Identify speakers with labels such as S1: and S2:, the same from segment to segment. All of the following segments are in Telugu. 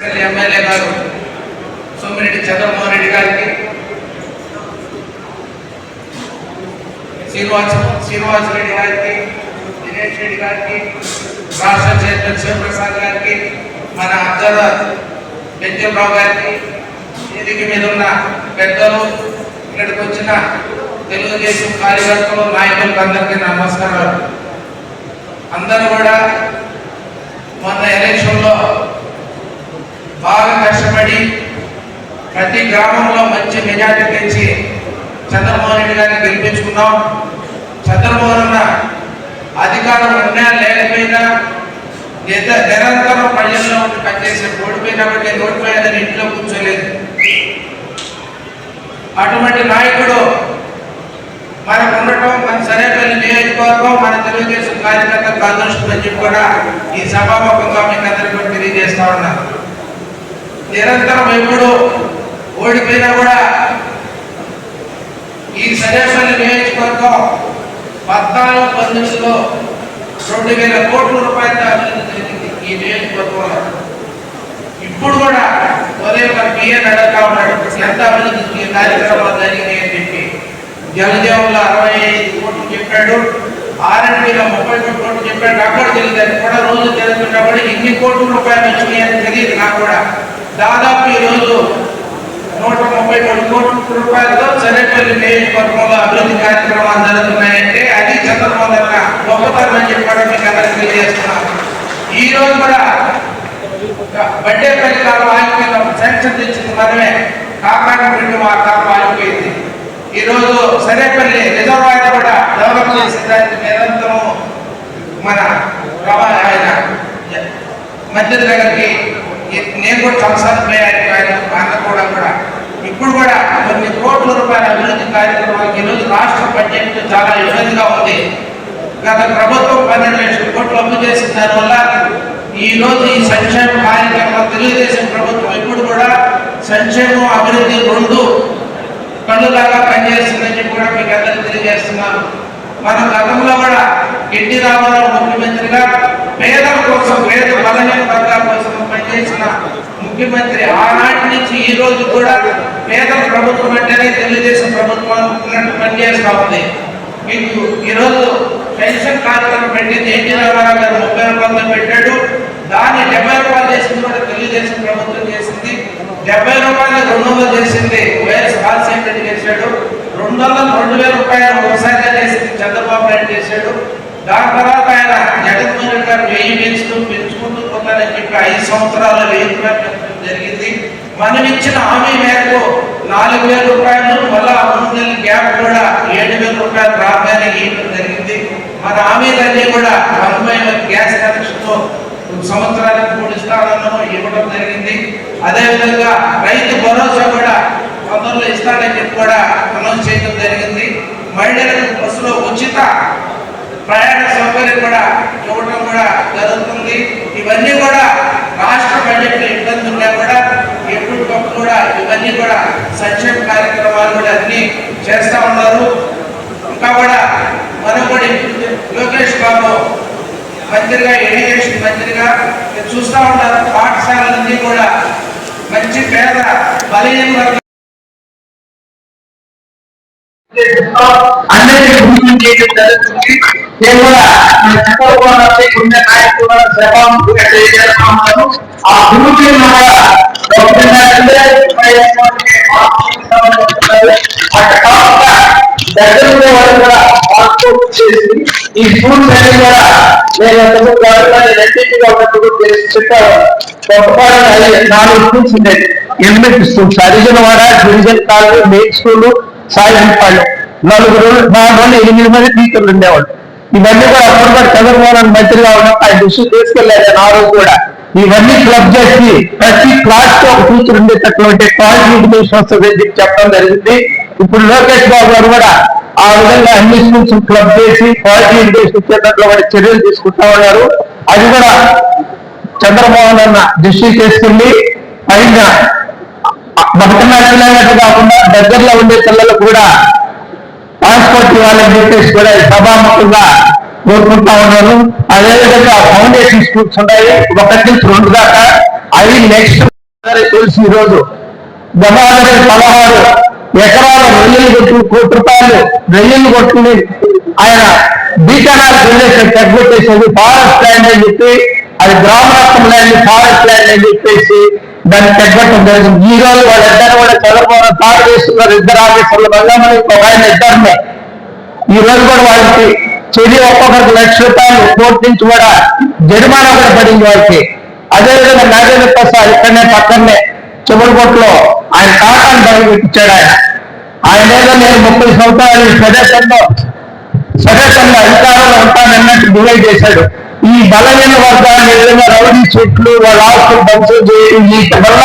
S1: ఎమ్మెల్యే గారు సోమిరెడ్డి చంద్రమోహన్ రెడ్డి గారికి శ్రీనివాస్ శ్రీనివాస్ రెడ్డి గారికి దినేష్ రెడ్డి గారికి రాష్ట్ర చైర్మన్ శివప్రసాద్ గారికి మన అబ్జర్వర్ బెంజరావు గారికి వేదిక మీద ఉన్న పెద్దలు ఇక్కడికి వచ్చిన తెలుగుదేశం కార్యకర్తలు నాయకులకు అందరికీ నమస్కారాలు. అందరూ కూడా మొన్న ఎలక్షన్లో బాగా కష్టపడి ప్రతి గ్రామంలో మంచి మెజార్టీ తెచ్చి చంద్రమోహన్ రెడ్డి గారిని గెలిపించుకున్నాం. చంద్రమోహన్ అన్న అధికారం ఉన్నా లేకపోయినా నిరంతరం ప్రజల్లో ఉండి పనిచేసే ఓడిపోయినప్పటికీ ఓడిపోయాదని ఇంట్లో కూర్చోలేదు. అటువంటి నాయకుడు మనకు ఉండటం మన సరేపల్లి నియోజకవర్గం మన తెలుగుదేశం కార్యకర్తలకు అదృష్టం అని చెప్పి కూడా ఈ సభాముఖంగా మీకు అందరికీ తెలియజేస్తా ఉన్నాను. నిరంతరం ఎప్పుడు ఓడిపోయినా కూడా ఈ సజేషన్ నియోజకవర్గం పద్నాలుగు పంతొమ్మిదిలో రెండు వేల కోట్ల రూపాయల అభివృద్ధి జరిగింది ఈ నియోజకవర్గంలో ఇప్పుడు కూడా ఉదయం గారు బియ్యం అడగతా ఉన్నాడు. ఎంత అభివృద్ధి ఈ కార్యక్రమాలు జరిగినాయి అని చెప్పి జలదేవుల అరవై ఐదు కోట్లు చెప్పాడు. ఆర్ఎండ్బిలో ముప్పై మూడు కోట్లు చెప్పాడు. అక్కడ తెలియదు అది కూడా రోజు జరుగుతున్నా కూడా ఇన్ని కోట్ల రూపాయలు వచ్చినాయని తెలియదు. దాదాపు ఈరోజు నూట ముప్పై మూడు కోట్ల రూపాయలతో సరేపల్లి నియోజకవర్గంలో అభివృద్ధి కార్యక్రమాలు జరుగుతున్నాయంటే అది చంద్రబాబు యొక్క గొప్పతనం అని చెప్పడం మీకు అందరికీ తెలియజేస్తున్నాను. ఈ రోజు కూడా బడ్డేపల్లి కాలం ఆగిపోయిన శాంక్షన్ తెచ్చింది మనమే కాకాని రెండు మా కాలం ఆగిపోయింది ఈ రోజు సరేపల్లి రిజర్వాయర్ కూడా డెవలప్ చేసే దానికి నిరంతరం మన రవా ఆయన మధ్య దగ్గరికి నేను కూడా సంవత్సరాలు ప్లే ఆయన ఆయన కూడా కూడా. ఇప్పుడు కూడా కొన్ని కోట్ల రూపాయల అభివృద్ధి కార్యక్రమాలకు ఈరోజు రాష్ట్ర బడ్జెట్ చాలా ఇబ్బందిగా ఉంది. గత ప్రభుత్వం పన్నెండు లక్షల కోట్లు అప్పు చేసిన దానివల్ల ఈ రోజు ఈ సంక్షేమ కార్యక్రమం తెలుగుదేశం ప్రభుత్వం ఇప్పుడు కూడా సంక్షేమం అభివృద్ధి రెండు కళ్ళులాగా పనిచేస్తుందని చెప్పి కూడా మీకు అందరికీ తెలియజేస్తున్నాను. మన గతంలో కూడా ఎన్టీ రామారావు ముఖ్యమంత్రిగా పేదల కోసం పేద బలహీన వర్గాల కోసం చేసిన ముఖ్యమంత్రి ఆనాటి నుంచి ఈ రోజు కూడా పేదల ప్రభుత్వం అంటేనే తెలుగుదేశం ప్రభుత్వం ఉన్నట్టు పనిచేస్తూ ఉంది. మీకు ఈరోజు పెన్షన్ కార్యక్రమం పెట్టింది ఎన్టీ రామారావు గారు ముప్పై రూపాయలు పెట్టాడు. దాన్ని డెబ్బై రూపాయలు చేసింది కూడా తెలుగుదేశం ప్రభుత్వం చేసింది. డెబ్బై రూపాయలు రెండు వందలు చేసింది వైఎస్ రాజశేఖర రెడ్డి చేశాడు. రెండు వందలు రెండు వేల రూపాయలు ఒకసారిగా చేసింది చంద్రబాబు నాయుడు చేశాడు. దాని తర్వాత ఆయన జగన్మోహన్ గారు వెయ్యి పెంచుతూ పెంచుకుంటూ పోతారని చెప్పి ఐదు సంవత్సరాల వెయ్యి జరిగింది. మనం ఇచ్చిన హామీ మేరకు నాలుగు వేల రూపాయలు మళ్ళా మూడు నెలల గ్యాప్ కూడా ఏడు వేల రూపాయలు రాగానే ఇవ్వడం జరిగింది. మన హామీలన్నీ కూడా అనుమైన గ్యాస్ కనెక్షన్తో సంవత్సరానికి మూడు ఇస్తానో ఇవ్వడం జరిగింది. అదేవిధంగా రైతు భరోసా కూడా తొందరలో ఇస్తానని చెప్పి కూడా అనౌన్స్ చేయడం జరిగింది. మహిళలకు బస్సులో ఉచిత ప్రయాణ సౌకర్యం కూడా ఇవ్వడం కూడా జరుగుతుంది. ఇవన్నీ కూడా రాష్ట్ర బడ్జెట్లో ఇబ్బంది ఉన్నా కూడా ఎప్పటికప్పుడు కూడా ఇవన్నీ కూడా సంక్షేమ కార్యక్రమాలు కూడా అన్ని చేస్తా ఉన్నారు. ఇంకా కూడా మనం కూడా లోకేష్ బాబు మంత్రిగా ఎడ్యుకేషన్ మంత్రిగా చూస్తూ ఉన్నారు. పాఠశాలలన్నీ కూడా మంచి పేద బలహీన వర్గ
S2: అందరికీ చేయడం జరుగుతుంది. నేను కూడా మన చక్రవర్తి ఉండే నాయకులు సభాముఖంగా తెలియజేస్తున్నాను. ఆ భూమిని కూడా అక్కడ దగ్గర వాళ్ళు కూడా చేసి ఈ స్కూల్స్ అన్ని కూడా నేను గవర్నమెంట్ ఉన్నప్పుడు చెప్పాను నాలుగు స్కూల్స్ ఉండేది ఎలిమెంటరీ స్కూల్స్ హరిజనవాడ గిరిజన కాలేజ్ మెయిన్ స్కూల్ నలుగురు నాలుగు ఎనిమిది మంది టీచర్లు ఉండేవాళ్ళు. ఇవన్నీ కూడా అప్పటికప్పుడు చంద్రమోహన్ మంత్రిగా ఉన్నప్పుడు ఆయన దృష్టి తీసుకెళ్ళారు ఆ రోజు కూడా. ఇవన్నీ క్లబ్ చేసి ప్రతి క్లాస్కి ఒక టీచర్ ఉండేటటువంటి క్వాలిటీ ఎడ్యుకేషన్ చెప్పి చెప్పడం జరిగింది. ఇప్పుడు లోకేష్ బాబు గారు కూడా ఆ విధంగా అన్ని స్కూల్స్ క్లబ్ చేసి క్వాలిటీ ఎడ్యుకేషన్ ఇచ్చేటట్లు చర్యలు తీసుకుంటా ఉన్నారు. అది కూడా చంద్రమోహన్ అన్న దృష్టి చేసుకుంది పైన భక్త భక్తనాట్యం కాకుండా దగ్గరలో ఉండే పిల్లలకు కూడా పాస్పోర్ట్ ఇవ్వాలని చెప్పేసి కూడా సభాముఖంగా కోరుకుంటా ఉన్నాను. అదేవిధంగా ఫౌండేషన్ స్కూల్స్ ఉన్నాయి. ఒకటి నుంచి రెండు దాకా. అవి నెక్స్ట్ తెలుసు ఈరోజు. రోజు పదహారు ఎకరాల వెయ్యిలు కొట్టు కోటి రూపాయలు వెయ్యిలు కొట్టుకుని ఆయన బీకానాలు జనరేషన్ తగ్గుపెట్టేసేది ఫారెస్ట్ ల్యాండ్ అని చెప్పి అది గ్రామరత్నం ల్యాండ్ ఫారెస్ట్ ల్యాండ్ అని చెప్పేసి దాన్ని తగ్గటం జరిగింది. ఈ రోజు వాళ్ళిద్దరు కూడా చదువుకోవడం తాడు చేస్తున్నారు. ఇద్దరు ఆఫీసర్లు బంగామని ఒక ఆయన ఇద్దరినే ఈ రోజు కూడా వాళ్ళకి చెడి ఒక్కొక్కరికి లక్ష రూపాయలు కోర్టు నుంచి కూడా జరిమానా కూడా పడింది వాళ్ళకి అదేవిధంగా నాగేంద్ర ప్రసాద్ ఇక్కడనే పక్కనే చివరికోట్లో ఆయన కాకాన్ని బయటపెట్టించాడు ఆయన. ఆయన ఏదో నేను ముప్పై సంవత్సరాలు ఈ ప్రదేశంలో సగటంగా అధికారంలో ఉంటానన్నట్టు డివైడ్ చేశాడు. ఈ బలమైన వర్గాన్ని ఏదైనా రౌడీ చెట్లు వాళ్ళ ఆస్తులు ధ్వంసం చేయడం వీటి వల్ల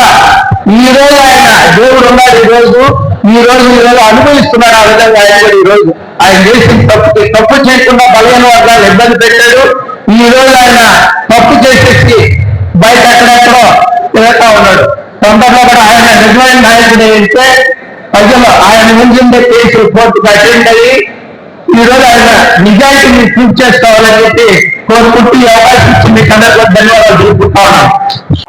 S2: ఈ రోజు ఆయన దేవుడు ఉన్నాడు. ఈ రోజు ఈ రోజు ఈ రోజు ఆ విధంగా ఆయన ఈ రోజు. ఆయన చేసిన తప్పు తప్పు చేయకుండా బలమైన వర్గాలు ఇబ్బంది పెట్టాడు ఈ రోజు ఆయన తప్పు చేసేసి బయట ఎక్కడెక్కడో వెళ్తా ఉన్నాడు. తొందరలో కూడా ఆయన నిజమైన నాయకుడు అయితే ప్రజలు ఆయన ముందుండే కేసు రిపోర్ట్ అటెండ్ అయ్యి ఈ రోజు ఆయన నిజాయితీని ప్రూవ్ చేసుకోవాలని చెప్పి కోరుకుంటూ ఈ అవకాశం ఇచ్చి మీకు అందరికీ ధన్యవాదాలు తెలుపుతా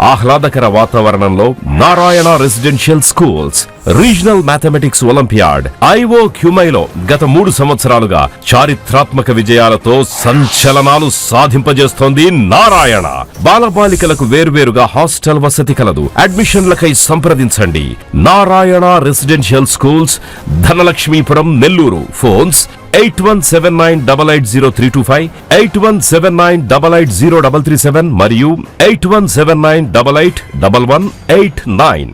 S3: ఆహ్లాదకర వాతావరణంలో Narayana residential schools regional mathematics olympiad IO క్యూమైలో గత మూడు సంవత్సరాలుగా చారిత్రాత్మక విజయాలతో సంచలనాలు సాధింపజేస్తోంది నారాయణ. బాలబాలికలకు వేర్వేరుగా హాస్టల్ వసతి కలదు. అడ్మిషన్లకై సంప్రదించండి. Narayana residential schools Dhanalakshmipuram Nellore. Phones eight one seven nine double eight zero three two five eight one seven nine double eight zero double three seven మరియు eight one seven nine double eight double one eight nine